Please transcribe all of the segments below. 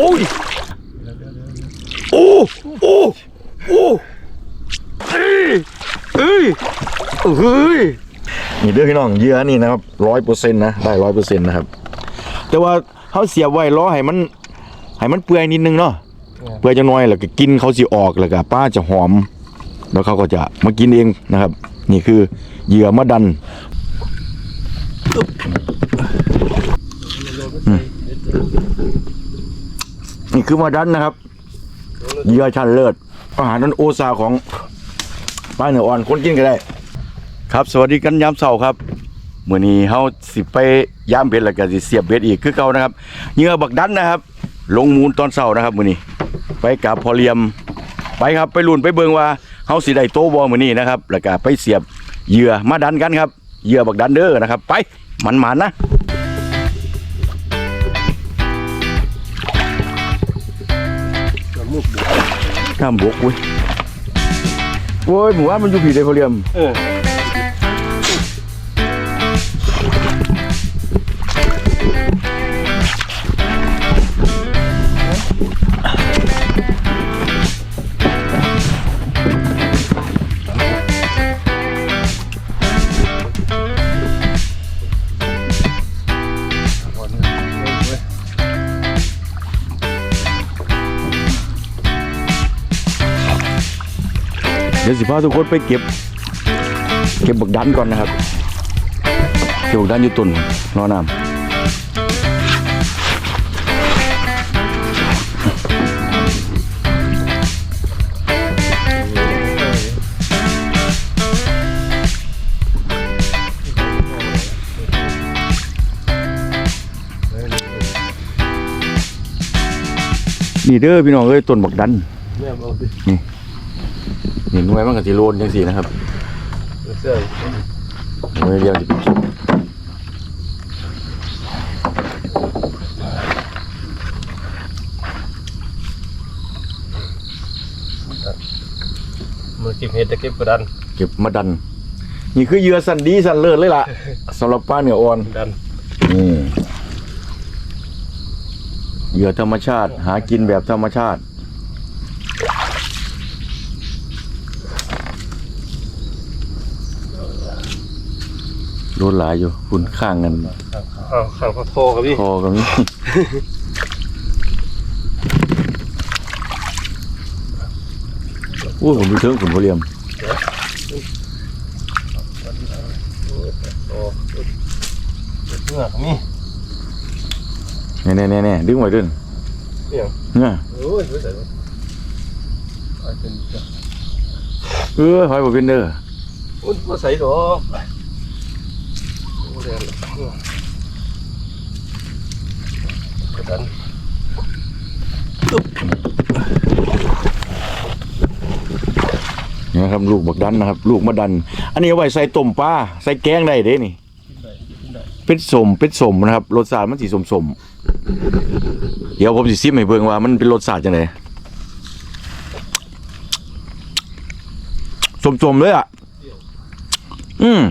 โอ้ยโอ้โอ้โอ้เอ้ยเอ้ยเฮ้ยนี่เด้อพี่น้องเหยื่อนี่นะครับร้อยเปอร์เซ็นต์นะได้ร้อยเปอร์เซ็นต์นะครับ แต่ว่าเขาเสียบไว้ล้อให้มันให้มันเปื่อยนิดนึงเนาะเปื่อยจะน้อยแล้วก็กินเขาสิออกแล้วก็ป้าจะหอม แล้วเขาก็จะมากินเองนะครับ นี่คือเหยื่อมะดันอืม นี่คือมะดันนะครับเยื่อชั้นเลิศอาหารนั้นโอซาของป้าเหนืออ่อนคนกินก็ได้ ครับ สวัสดีกันยามเช้าครับมื่อนี้เฮาสิไปย่ามเบ็ดแล้วก็สิเสียบเบ็ดอีกคือเก่านะครับเหยื่อบักดันนะครับ ลงมูลตอนเช้านะครับมื่อนี้ ไปกับพอเลียมไปครับไปลุนไปเบิงว่าเฮาสิได้โตบ่มื้อนี้นะครับแล้วก็ไปเสียบเหยื่อมาดันกันครับเหยื่อบักดันเด้อนะครับ ไปมันๆนะ ข้ามบกเว้ยโอ้ยหมู่ว่ามันอยู่ผีเลยพอเรียม เออ ดี๋ยวสิพาทุกคนไปเก็บ เก็บบักดันก่อนนะครับ เก็บบักดันอยู่ตุนรอน้ำนี่เด้อพี่น้องเอ้ยต้นบักดันเนี่ยเอาดิ นี่หน่วยมันก็สิโลนจังซี่นะครับเสื้อหน่วยเดียวสิเป็นสุกมือเก็บเห็ดจะเก็บกระดันเก็บมาดัน นี่คือเหยื่อสันดีสันเลิศเลยล่ะสำหรับป้าเหนืออ่อนดันนี่เหยื่อธรรมชาติ หากินแบบธรรมชาติ โดนหลายอยู่คุณข้างกันอ้าวข้างเขาโทรกับพี่คอกันนี่โอ้ยผมดูเทิงขุนพอเลียมโอ้เนื้อนี่แน่แน่แน่แน่ดึงไว้ดึงเนี่ยเนี่ยโอ้ยไม่ใส่ไอ้เป็นเออหอยบเป็นเด้ออุ้ยมาใส่ดอก โอ้แดงกระดันนี่นะครับลูกบักดันนะครับ ลูกมะดัน อันนี้เอาไว้ใส่ต้มปลาใส่แกงได้เด้นี่กินได้กินได้เป็นสมเป็นสมนะครับรสชาติมันสีสมสมเดี๋ยวผมสิซิมให้เบิ่งว่ามันเป็นรสชาติจังไดสมสมเลยอะ อืม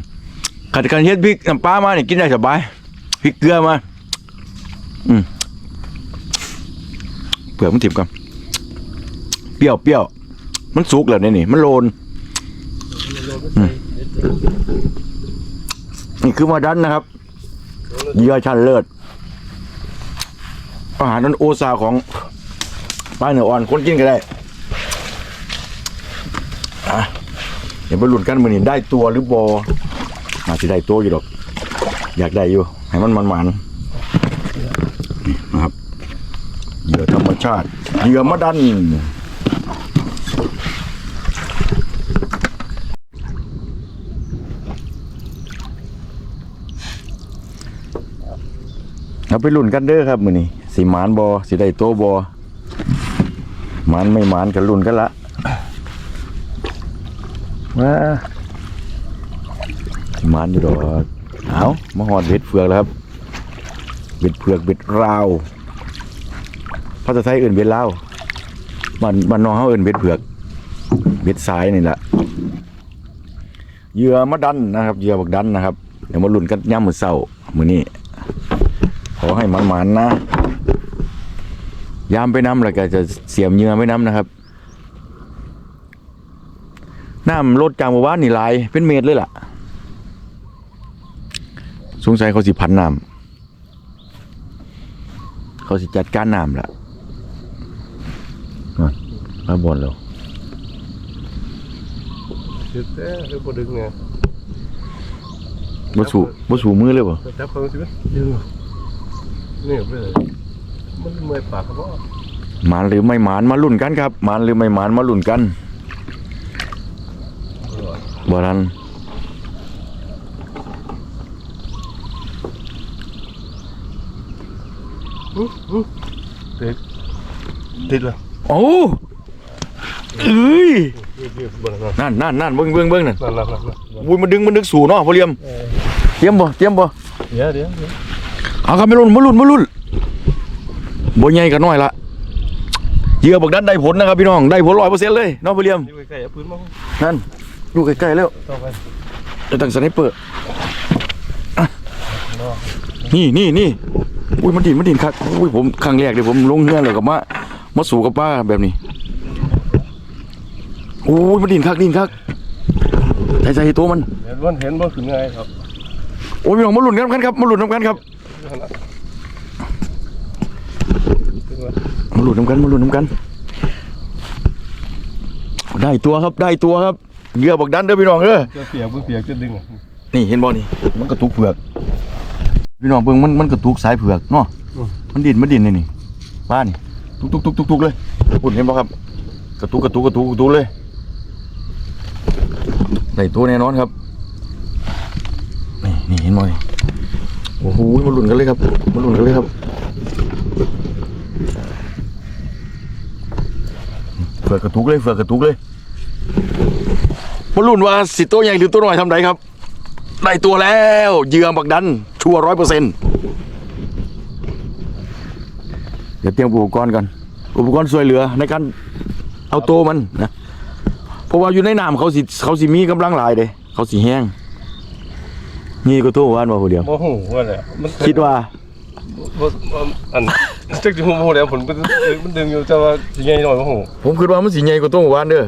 ขัดกันเฮ็ดพริกน้ำปลามาเนี่ยกินได้สบายพริกเกลือมา อืมเปลือมันถิบกันเปรี้ยวเปรี้ยวมันสุกแล้วเนี่ยนี่ มันโลนอืมนี่คือมาดันนะครับเยื่อชั้นเลิศอาหารนั้นโอซาของป้าเหนืออ่อนคนกินก็ได้อะเดี๋ยวไปลุ้นกันมือนี้ได้ตัวหรือบอ อาจจะได้ตัวอยู่ดอก อยากได้อยู่ ให้มันมันมันๆนี่นะครับ เหยื่อธรรมชาติ เหยื่อมะดันเอาไปลุ้นกันเด้อครับมือนี้สิหมานบอสิได้โตบอหมานไม่หมานกันลุ้นกันละว้า มานอยู่ดอกเอามาหอดเบ็ดเฟือกแล้วครับเบ็ดเฟือกเบ็ดราวภาษาไทยเอื่นเบ็ดลาวบ้านบ้านน้องเฮาเอื่นเบ็ดเผือกเบ็ดสายนี่แหละเหยื่อมะดันนะครับเหยื่อบักดันนะครับเดี๋ยวมาลุ้นกันย่ามมื้อเช้ามือนี้ขอให้มันๆนนะยามไปน้ำแล้วก็จะเสียมเหยื่อไปน้ำนะครับน้ำลดจากหมู่บ้านนี่หลายเป็นเมตรเลยล่ะ สงสัยเขาสิพันน้ำเขาสิจัดการน้ำละนั่นมาบ่นแล้วเด็ดแต่เรื่องบ่ดึงเนี่ยบ่สูบ่สูมือเลยบ่จับเขาสิดึงนี่ไปเลยมันเมื่อยปากครับพ่อหมานหรือไม่หมานมาลุ้นกันครับหมานหรือไม่หมานมาลุ้นกันบ่ทัน ติด ติดแล้วโอ้เอ้ยนี่บนนั้นนั่นนั่นนั่นเบิ่งเบิ่งเบิ่งนั่นนั่นนั่นนั่นอุ้ยมันดึงมันดึงสู่เนาะพ่อเลี้ยมเตรียมบ่เตรียมบ่เดี๋ยวเดี๋ยวเดี๋ยวเอาครับไม่ลุ้นมาลุ้นมาลุ้นบ่ใหญ่ก็น้อยละเหยื่อบักดันได้ผลนะครับพี่น้องได้ผล100%เลยเนาะพ่อเลี้ยมนี่ไปใกล้เอาปืนมานั่นอยู่ใกล้ๆแล้วต่อไปจะตั้งสไนเปอร์อะนี่นี่นี่อุ้ยมันดินมันดินครับอุ้ยผมครั้งแรกเลยผมลงเรือเลยกับมา มาสู่กับป้าแบบนี้อุ้ยมันดินคักดินคักใจใจตัวมันเห็นบ่เห็นบ่ขึ้นไงครับโอ้ยพี่น้องมาหลุนกันครับมาหลุนน้ำกันครับมาหลุนน้ำกันมาหลุนน้ำกัน ได้ตัวครับได้ตัวครับเหยื่อบักดันเด้อพี่น้องเด้อจะเปียกบ่เปียกจะดึงนี่เห็นบ่นี่มันกระตุกเผือกพี่น้องเบิ่งมันมันกระตุกสายเผือกเนาะมันดินมันดินนี่นี่บ้านนี่ ตุกตุกตุกตุกตุกเลยคุณเห็นบ่ครับ กระตุกกระตุกกระตุกกระตุกเลยได้ตัวแน่นอนครับนี่นี่เห็นบ่นี่โอ้โหมาลุ้นกันเลยครับมาลุ้นกันเลยครับเฟือกกระตุกเลยเฟือกกระตุกเลยมาลุ้นว่าสิตัวใหญ่หรือตัวน้อยทำไดครับ ได้ตัวแล้วเยื่อบักดันชัวร้อยเปอร์เซ็นต์ เดี๋ยวเตรียมอุปกรณ์กันอุปกรณ์ช่วยเหลือในการเอาตัวมันนะเพราะว่าอยู่ในน้ำเขาสิเขาสิมีกำลังหลายเด้เขาสิแห้งนี่ก็ตัววานว่าผู้เดียวบ่ฮู้ว่าแหละมันคิดว่าบ่อันจักสิฮู้บ่แล้วผลมันมันดึงอยู่แต่ว่าสิใหญ่หน่อยบ่ฮู้ผมคิดว่ามันสิใหญ่กว่าตัวเมื่อวานเด้อ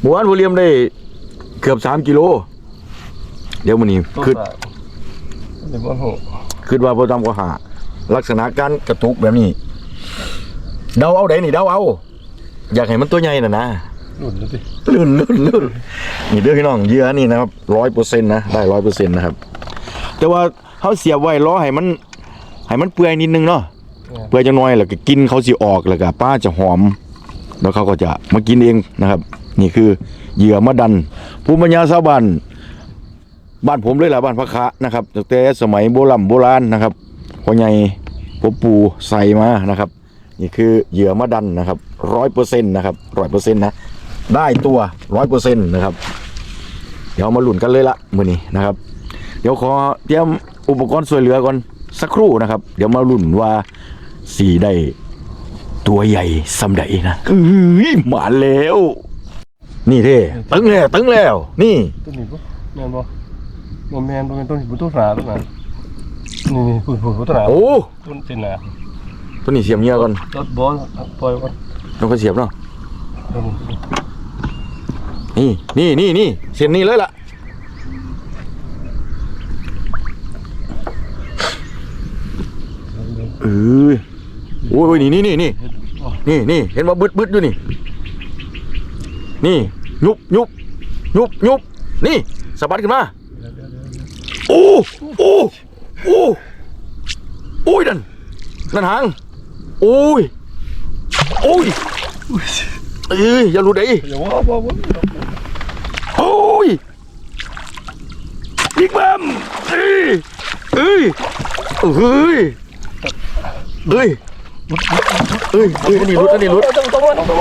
เมื่อวานผู้เลียมได้เกือบสามกิโลเดี๋ยวมันนี้ตัวคือสาเดี๋ยวบ่ฮู้คิดว่าพอทำก็หาลักษณะการกระตุกแบบนี้ เดาเอาได้นี่เดาเอา อยากให้มันตัวใหญ่น่ะนะรุ่นดูสิลื่นลื่นลื่นนี่เด้อพี่น้องเหยื่อนี่นะครับร้อยเปอร์เซ็นต์นะได้ร้อยเปอร์เซ็นต์นะครับ แต่ว่าเขาเสียบไว้ล้อให้มันให้มันเปื่อยนิดนึงเนาะเปื่อยจังน้อยแล้วก็กินเขาสิออกแล้วก็ป้าจะหอม แล้วเขาก็จะมากินเองนะครับ นี่คือเหยื่อมะดันภูมิปัญญาชาวบ้านบ้านผมเลยล่ะบ้านพระคะนะครับตั้งแต่สมัยโบราณโบราณนะครับพ่อใหญ่ พ่อปู่ใส่มานะครับ นี่คือเหยื่อมะดันนะครับร้อยเปอร์เซ็นต์นะครับร้อยเปอร์เซ็นต์นะได้ตัวร้อยเปอร์เซ็นต์นะครับ เดี๋ยวมาหลุนกันเลยละมือนี้นะครับ เดี๋ยวขอเตรียมอุปกรณ์ช่วยเหลือก่อนสักครู่นะครับ เดี๋ยวมาหลุนว่าสีได้ตัวใหญ่สำใดนะอื้อหมาแล้ว นี่เท่ตึงแล้วตึงแล้ว นี่ตัวนี้บ่แม่นบ่บ่แม่นบ่แม่นตัวนี้บ่ตัวหนาตัวนั้น นี่นี่พูดพูดตัวหนาโอ้ตัวเป็นหนาตัวนี้เสียบเงี้ยก่อนรถบอลปล่อยก่อนต้องก็เสียบเนาะตัวนี้นี่นี่นี่นี่เสียบนี่เลยล่ะเออโอ้ยนี่นี่นี่นี่นี่นี่เห็นว่าบึดบึดอยู่นี่ นี่ยุบยุบยุบยุบนี่สะบัดขึ้นมาโอ้โอ้โอ้โอ้ยนั่นนั่นหางโอ้ยโอ้ยเอ้ยอย่าหลุดไอ้อย่าว่าว่าว่าโอ้ยบิ๊กบัมเอ้ยเอ้ยเอ้ยเอ้ยเอ้ยเอ้ยอันนี้หลุดอันนี้หลุดต้องต้องต้องต้อง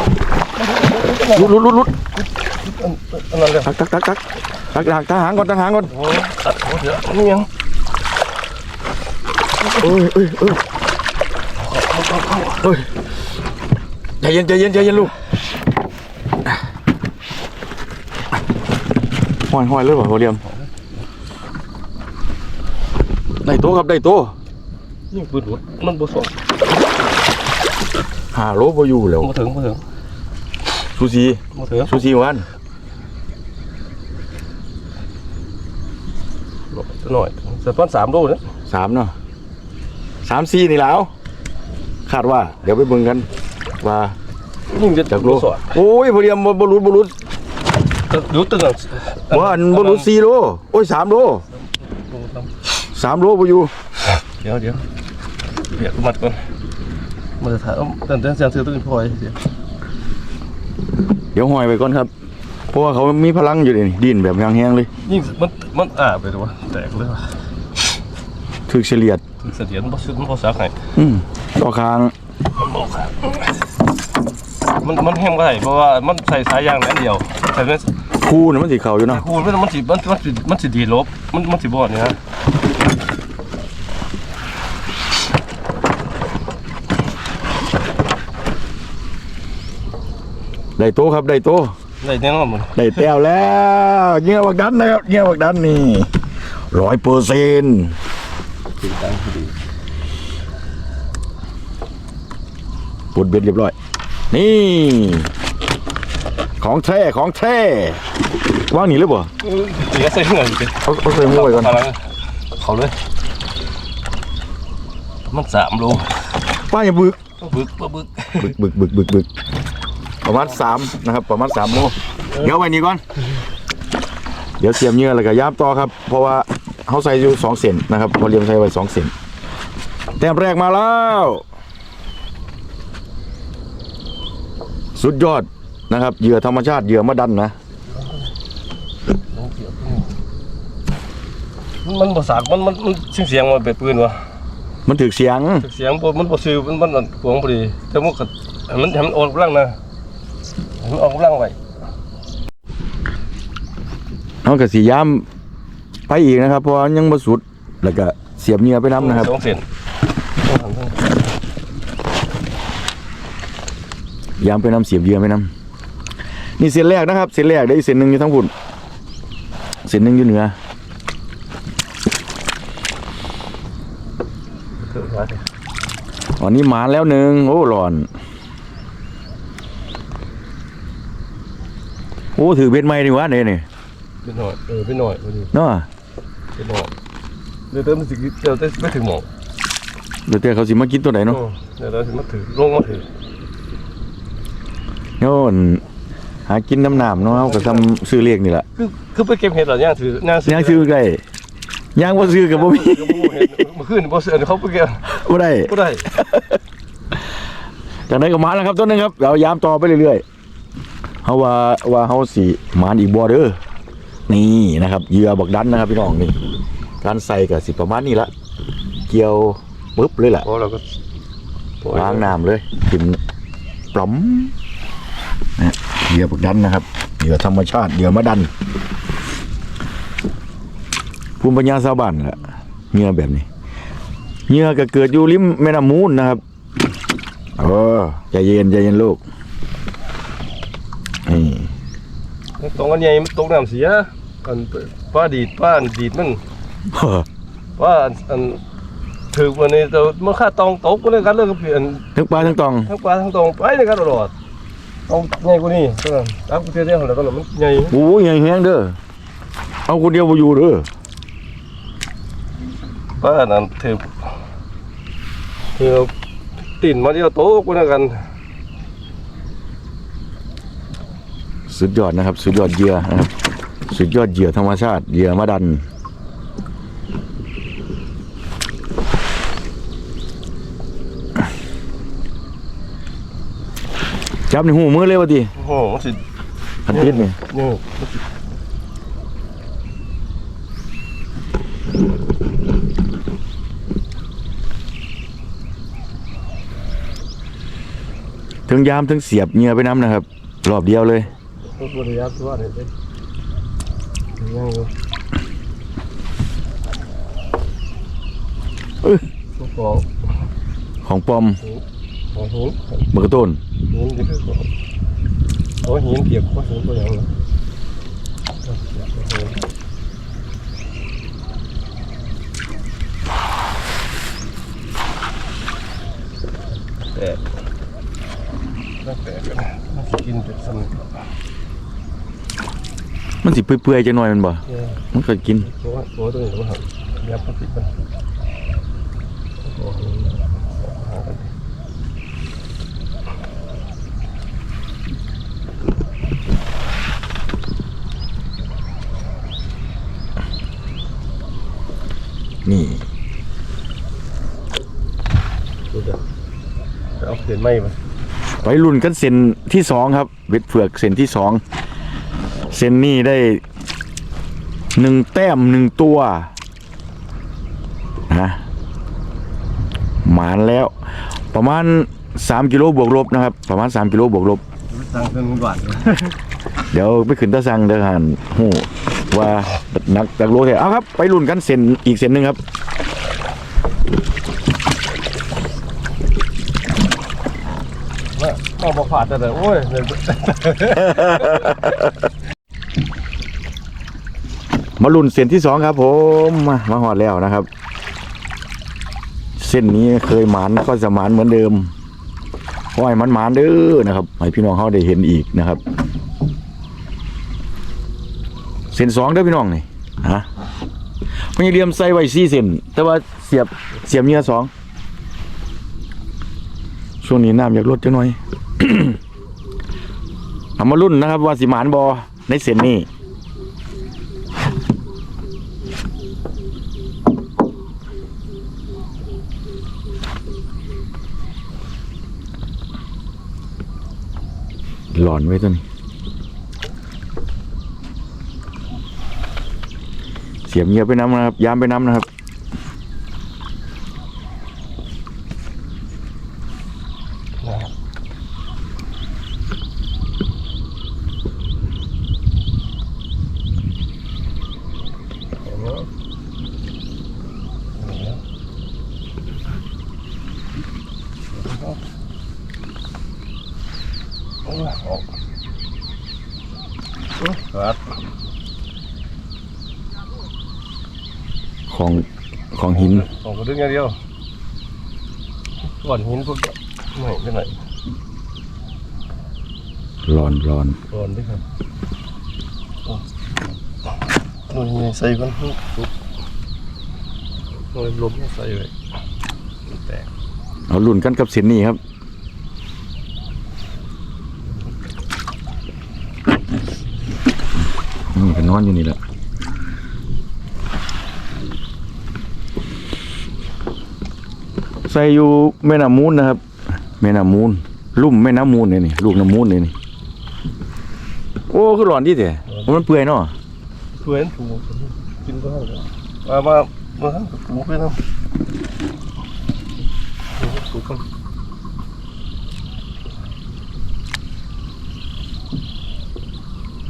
หลุดหลุดหลุดหลุดอันนั้นเลยตักตักตักตักตักตักทหางก่อนทหางก่อนโอ้ตัดหัวเถอะนี่ยัง เอ้ยเอ้ยเอ้ยเอ้ยใจเย็นใจเย็นใจเย็นลูกห้อยห้อยเลยว่ะโอเลียมได้โตครับได้โตยิ่งปืนหัวมันบ่สองหาหาโลบ่อยู่แล้วมาถึงมาถึงซูซีมาถึงซูซีวันจะหน่อยจะป้อนสามโลนะสามเนาะสามสี่นี่แล้วคาดว่า เดี๋ยวไปเบิ่งกันว่ายิ่งจะจากโลสอดโอ้ยพอดียมบ่รุดบ่รุดดูตึงอะว่าอันบ่รุดสี่โลโอ้ยสามโลสามโลบ่อยู่เดี๋ยวเดี๋ยวเดี๋ยวมัดก่อนมันจะถ่ายแต่แต่เสียงเสือตึงพลอยเสียเดี๋ยวห้อยไปก่อนครับเพราะว่าเขามีพลังอยู่นี่ดินแบบยางแห้งเลยยิ่งมันมันอ่าไปเลยวะแตกเลยว่ะ ถึกเฉลียดถึงเสียงมันบ่ซึมันบ่ซักให้อืมต่อคางมันบ่ครับมันมันแห้งได้เพราะว่ามันใส่สายยางอันเดียวใส่ไม่คู่น่ะมันสิเข้าอยู่เนาะคูณมันมันสิมันมันสิมันสิดีลบมันมันสิบอดเนี่ยนะได้โตครับได้โตได้แน่นอนหมดได้แต้วแล้วเงี้ยบักดันนะครับเงี้ยบักดันนี่ร้อยเปอร์เซ็นต์ ถึงตังค์พอดีปลดเบ็ดเรียบร้อย นี่ ของแท้ของแท้ว่างหนีหรือเปล่าเดี๋ยวใส่เงินไปเขาเขาใส่หม้อไว้ก่อนเอาละเขาเลย มันสามโลป้าอย่าบึกบึกบ่บึกบึกบึกบึกบึกบึกประมาณสามนะครับประมาณสามโลเดี๋ยวไว้นี่ก่อน เดี๋ยวเสียมเหงื่อแล้วก็ย้ำต่อครับ เพราะว่า เขาใส่อยู่สองเซนนะครับพอเรียมใส่ไว้สองเซนแต้มแรกมาแล้ว สุดยอดนะครับเหยื่อธรรมชาติเหยื่อมะดันนะมันมันบ่สากมันมันมันเสียงเสียงมันเป็นปืนวะมันถึกเสียงเสียงบ่มันบ่ซื้อมันมันอันหวงพอดีแต่มันก็ให้มันให้มันออกกำลังนะให้มันออกกำลังไว้เขากับสีย้ำ ไปอีกนะครับ เพราะว่ายังบ่สุด แล้วก็เสียบเหงื่อไปน้ำนะครับ สองเส้นต้องทำต้องย้ำไปน้ำเสียบเหยื่อไปน้ำนี่เส้นแรกนะครับ เส้นแรกได้อีกเส้นหนึ่งอยู่ทั้งพุ่นเส้นหนึ่งอยู่เหนือถือไว้อันนี้หมาแล้วหนึ่งโอ้หลอน โอ้ถือเบ็ดไม้ดีวะเนี่ยนี่ ไปหน่อยเออไปหน่อยพอดีเนาะไปหน่อยเดี๋ยวเติมมันสิเดี๋ยวเติมไม่ถึงหมอกเดี๋ยวแต่เขาสิมากินตัวไหนเนาะเดี๋ยวเราสิมาถือลงมาถือโน่นหากินน้ำหนามเนาะเขาก็ทำซื้อเรียกนี่แหละคือคือไปเก็บเห็ดเหรอย่างถือย่างย่างซื้อไกลย่างบ่ซื้อกับบ่มีก็บ่เห็ดเมื่อคืนบ่เสือเขาไปเก็บบ่ได้บ่ได้จากนั้นก็มาแล้วครับต้นหนึงครับเรายามต่อไปเรื่อยๆเขาว่าว่าเขาสีมานอีกบอเดอร์ นี่นะครับเหยื่อบักดันนะครับพี่น้องนี่การใส่กับสิประมาณนี้ละเกี่ยวปุ๊บเลยแหละพอเราก็ล้างน้ำเลยกินปลอมนะเหยื่อบักดันนะครับเหยื่อธรรมชาติเหยื่อมะดันภูมิปัญญาชาวบ้านแหละเหยื่อแบบนี้เหยื่อก็เกิดอยู่ริมแม่น้ำมูลนะครับเออใจเย็นใจเย็นลูกนี่ ตรงอันใหญ่มันตกน้ำเสียอันป้าดีดป้าอันดีดมันป้าอันอันถือวันนี้แต่มันค่าตองตกมันเลยกันเลยกับเพื่อนทั้งปลาทั้งตองทั้งปลาทั้งตองไปเลยกันตลอดเอาใหญ่กว่านี้เท่านั้นตามกูเทียนแล้วก็มันใหญ่โอ้ยใหญ่แห้งเด้อเอาคนเดียวบ่อยู่เด้อป้านั่นถือถือติ่นมาเดียวโตกว่ากัน สุดยอดนะครับ สุดยอดเหยื่อนะครับสุดยอดเหยื่อธรรมชาติเหยื่อมะดัน จับในหูมือเลยวะทีโอ้โหมันสิอันติดนี่นี่ถึงยามถึงเสียบเหงื่อไปน้ำนะครับ รอบเดียวเลย มันบริยาตัวนี่เด้ยังอยู่เอ้ยของของปลอมของหินเบอร์กระต้นหินนี่คือของโอ้หินเปียกก็หินตัวอย่างนะแต่ กินเป็นสม มันสิเปื่อยๆจังหน่อยแมันบ่เนี่ยมันก็กินตัวตัวตัวนี้มันหักยับมันติดมันโอ้โหหากันนี่ ดูเดี๋ยวจะเอาเสียนไหมมาไปรุ่นกันเส้นที่สองครับเบ็ดเผือกเส้นที่สองเส้ นนี้ได้หนึ่งแต้มหนึ่งตัวนะหมานแล้ว ประมาณสามกิโลบวกลบนะครับ ประมาณสามกิโลบวกลบตั้งเครื่องมือก่อนเดี๋ยวไปขึ้นตะสังเด้อหันหูว่านักตักโลเทเอาครับ ไปรุ่นกันเส้นอีกเส้นหนึ่งครับว่าเอาบอกผ่านแต่แต่โอ้ยเนี่ย มารุ่นเส้นที่สองครับ ผมมามาหอดแล้วนะครับ เส้นนี้เคยหมานก็จะหมานเหมือนเดิมขอให้มันหมานเด้อนะครับให้พี่น้องเขาได้เห็นอีกนะครับ เส้นสองเด้อพี่น้องนี่ฮะมันยังเรียมใส่ไว้สี่เส้นแต่ว่าเสียบเสียบเนื้อสองช่วงนี้น้ำอยากลดจังหน่อยเอามารุ่นนะครับ ว่าสิหมานบอในเส้นนี้ หลอนไว้ตัวนี้ เสียบเงียบไปน้ำนะครับ ยามไปน้ำนะครับ โอ้ยออกโอ้ยขาด ของของหินสองกระดึงอย่างเดียวก่อนหินพวกไม่ไม่ไหนหลอนหลอนก่อนด้วยครับโอ้โอ้ยใส่กันทุกทุกโอ้ยลมใส่เลยแตกเอาลุ่นกันกับเส้นนี้ครับนี่ก็นอนอยู่นี่แหละ ใส่อยู่แม่น้ำมูลนะครับ แม่น้ำมูลลุ่มแม่น้ำมูลนี่นี่ลูกน้ำมูลนี่นี่โอ้คือหลอนที่เถอะมันเปื่อยเนาะเพื่อนถูกกินก็ให้เลยมามามาทั้งกับปูไปนะถูกกัน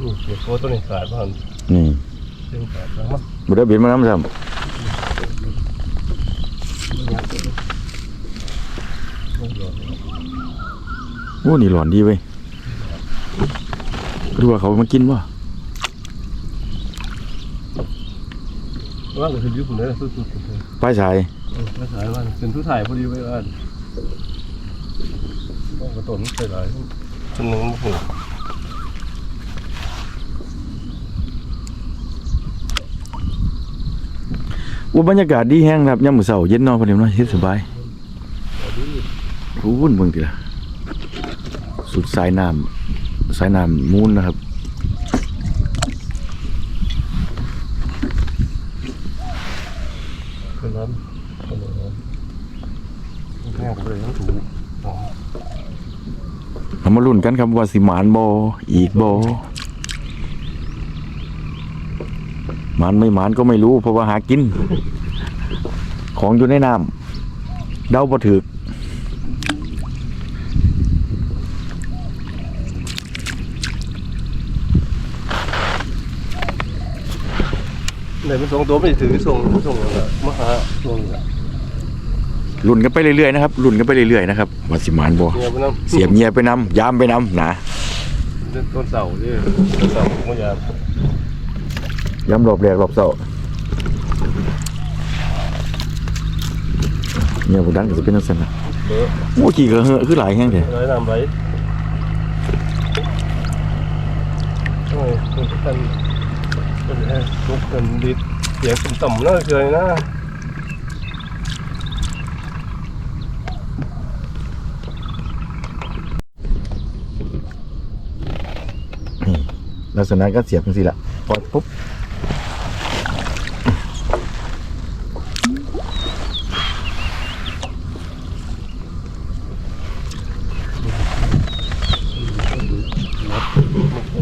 นี่เดี๋ยวโอ้ตัวนี้ขาดบ้านนี่เส้นขาดแล้วมั้งบุได้เบียนมาน้ำซ้ไม่อยากจะไม่ยอมำ โอ้นี่หลอนดีเว้ยดูว่าเขามากินวะว่าก็คือยุคผมเลยสุดๆเลยป้ายสายไม่ถ่ายว่าเป็นทุถ่ายพอดีไว้ว่าต้องกระตุ้นใส่หลายคนหนึ่งโอ้โหว่าบรรยากาศดีแห้งครับย่ำมือเสาเย็นนอนพอดีเนาะเฮ็ดสบายรู้วุ่นเบิ่งติล่ะ สุดสายน้ำสายน้ำมูลนะครับเป็นนั้นเป็นนั้นแม่ผมเลยต้องถูเรามาลุ้นกันครับว่าสิหมานบออีกบอหมานไม่หมานก็ไม่รู้เพราะว่าหากิน ของอยู่ในน้ำเดาบ่ถึก ไหน มันส่งตัวไม่ถือส่งส่งอะไรมาหาส่งอะไรลุ้นกันไปเรื่อยๆนะครับลุ้นกันไปเรื่อยๆนะครับว่าสิหมานบอเนี่ยมันน้ำเสียบเงียไปนำยามไปนำนะต้นเสาที่ต้นเสาเมื่อยามย้ำรอบแรกรอบเสาเนี่ยบุดังก็จะเป็นลักษณะเบอร์โอ้ขี่ก็เหอะคือหลายแห้งเถอะร้อยน้ำไรเป็นเป็นเป็นเอ่อลุกเป็นดิดเสียงเป็นต่ำน่าเคยนะนี่ลักษณะก็เสียบจังซี่ละปล่อยปุ๊บ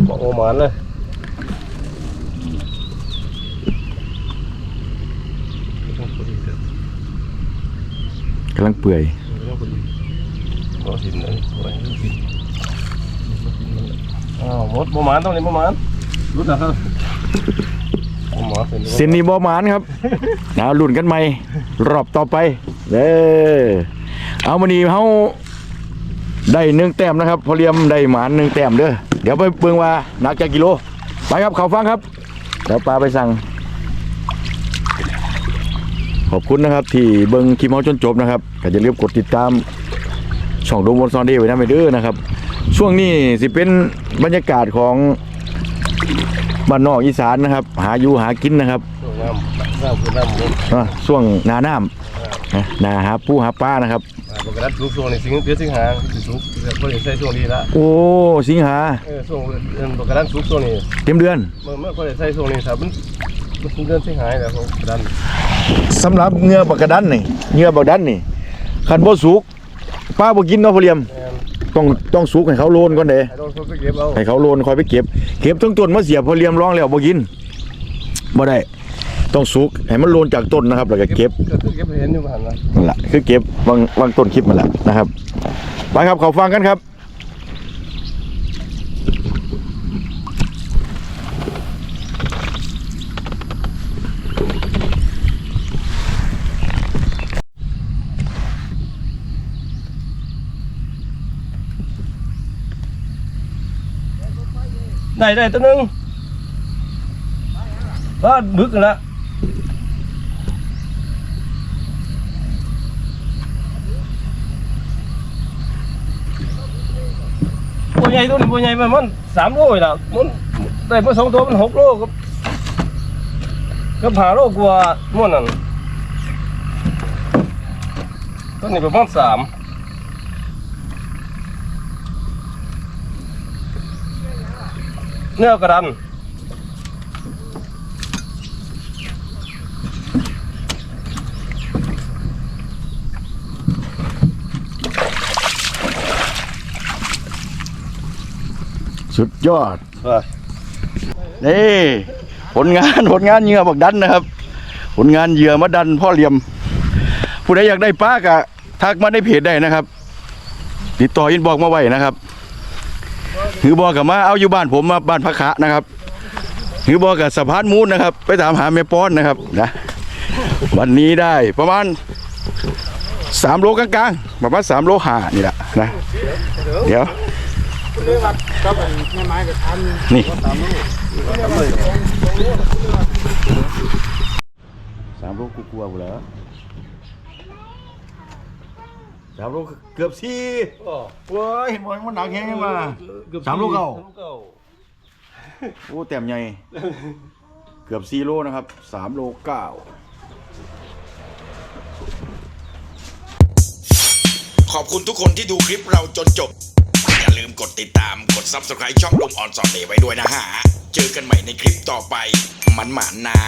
บอกโอหมานเลย กำลังเปื่อยก็หินเลยสวยหินอ้าวหมดประมาณต้องนี้ประมาณรู้จักครับประมาณเป็นเส้นนี้บ่หมานครับนะลุ้นกันใหม่รอบต่อไปเด้อเอามานี่เฮาได้หนึ่งแต้มนะครับ พอเลียมได้หมานหนึ่งแต้มเด้อเดี๋ยวไปเบิ่งว่าหนักจากกิโล ไปครับเขาฟังครับเดี๋ยวปลาไปสั่ง ขอบคุณนะครับ ที่เบิ่งคลิปเฮาจนจบนะครับก็อย่าลืมกดติดตามช่องดมบนซอนเดย์ไว้นะไปเด้อนะครับ ช่วงนี้สิเป็นบรรยากาศของบ้านนอกอีสานนะครับ หาอยู่หากินนะครับน้ำน้ำคือน้ำมุกอะช่วงหนาน้ำนะหนาหาปูหาปลานะครับ ปกติลูกช่วงนี้สิงเดือนสิงหาสิสุกเดี๋ยวพอดีใส่ช่วงนี้ละโอ้สิงหาเออช่วงเดือนปกติสุกช่วงนี้เต็มเดือนเมื่อเมื่อพอดีใส่ช่วงนี้ครับมันมันเดือนสิงหาแล้วของกระดัน สำหรับเงือบักกระดันนี่เงือบักดันนี่คันบ่สุกป้าบ่กินเนาะพ่อเลี้ยมแม่นต้องต้องสุกให้เขาโลนก่อนเด้ไอ้โดนเขาไปเก็บเอาให้เขาโลนคอยไปเก็บเก็บทั้งต้นมาเสียบพ่อเลี้ยมร้องแล้วบ่กินบ่ได้ต้องสุกให้มันโลนจากต้นนะครับแล้วก็เก็บก็คือเก็บเห็นอยู่หันนะนั่นล่ะคือเก็บวางวางต้นคลิปมันแหละนะครับไปครับเขาฟังกันครับ ได้ได้ตัวนึงบ้าบึกนั่นละตัวใหญ่ตัวนี้ตัวใหญ่ประมันสามโลเลยล่ะมันได้มาสองตัวมันหกโลก็ก็ผ่าโลกว่าม่วนนั่นตัวนี้ประมาณสาม เนื้อกระดันสุดยอด ว่านี่ผลงาน ผลงานเหยื่อบักดันนะครับ ผลงานเหยื่อมาดันพ่อเหลี่ยม ผู้ใดอยากได้ปลากะทักมาในเพจได้นะครับ ติดต่ออินบอกมาไว้นะครับ หือบอกกับมาเอาอยู่บ้านผมมาบ้านพักขะนะครับหือบอกกับสะพานมูลนะครับ ไปถามหาแม่ป้อนนะครับนะวันนี้ได้ประมาณสามโลกลางๆประมาณสามโลหานี่แหละนะเดี๋ยวนี่สามโลกูกลัวเหรอ สามโลเกือบสี่อ๋อเว้ยเห็นบอลมันหนักแฮงมาสามโลเก้าสมโลเก้าโอ้แต้มใหญ่เกือบสี่โลนะครับสามโลเก้าขอบคุณทุกคนที่ดูคลิปเราจนจบ อย่าลืมกดติดตาม กด Subscribe ช่องลมออนซอนเดย์ไว้ด้วยนะฮะ เจอกันใหม่ในคลิปต่อไป มันหมานนะ